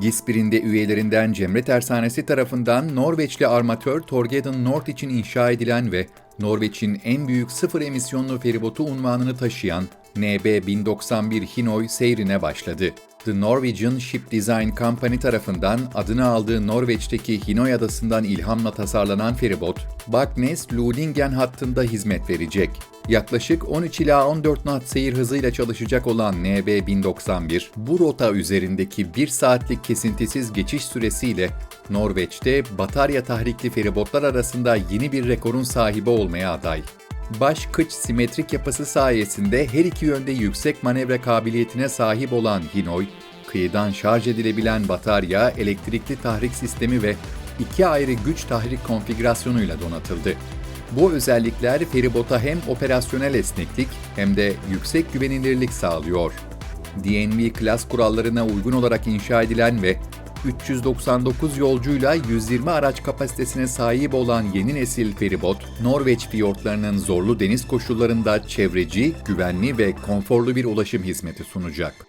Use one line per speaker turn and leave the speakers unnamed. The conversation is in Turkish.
Gisper'in de üyelerinden Cemre Tersanesi tarafından Norveçli armatör Torgeden Nord için inşa edilen ve Norveç'in en büyük sıfır emisyonlu feribotu unvanını taşıyan NB 1091 Hinoy seyrine başladı. The Norwegian Ship Design Company tarafından adını aldığı Norveç'teki Hinoy adasından ilhamla tasarlanan feribot, Baknes-Ludingen hattında hizmet verecek. Yaklaşık 13 ila 14 knot seyir hızıyla çalışacak olan NB 1091, bu rota üzerindeki 1 saatlik kesintisiz geçiş süresiyle Norveç'te batarya tahrikli feribotlar arasında yeni bir rekorun sahibi olmaya aday. Baş kıç simetrik yapısı sayesinde her iki yönde yüksek manevra kabiliyetine sahip olan Hinoy, kıyıdan şarj edilebilen batarya, elektrikli tahrik sistemi ve iki ayrı güç tahrik konfigürasyonuyla donatıldı. Bu özellikler feribota hem operasyonel esneklik hem de yüksek güvenilirlik sağlıyor. DNV klas kurallarına uygun olarak inşa edilen ve 399 yolcuyla 120 araç kapasitesine sahip olan yeni nesil feribot, Norveç fiyortlarının zorlu deniz koşullarında çevreci, güvenli ve konforlu bir ulaşım hizmeti sunacak.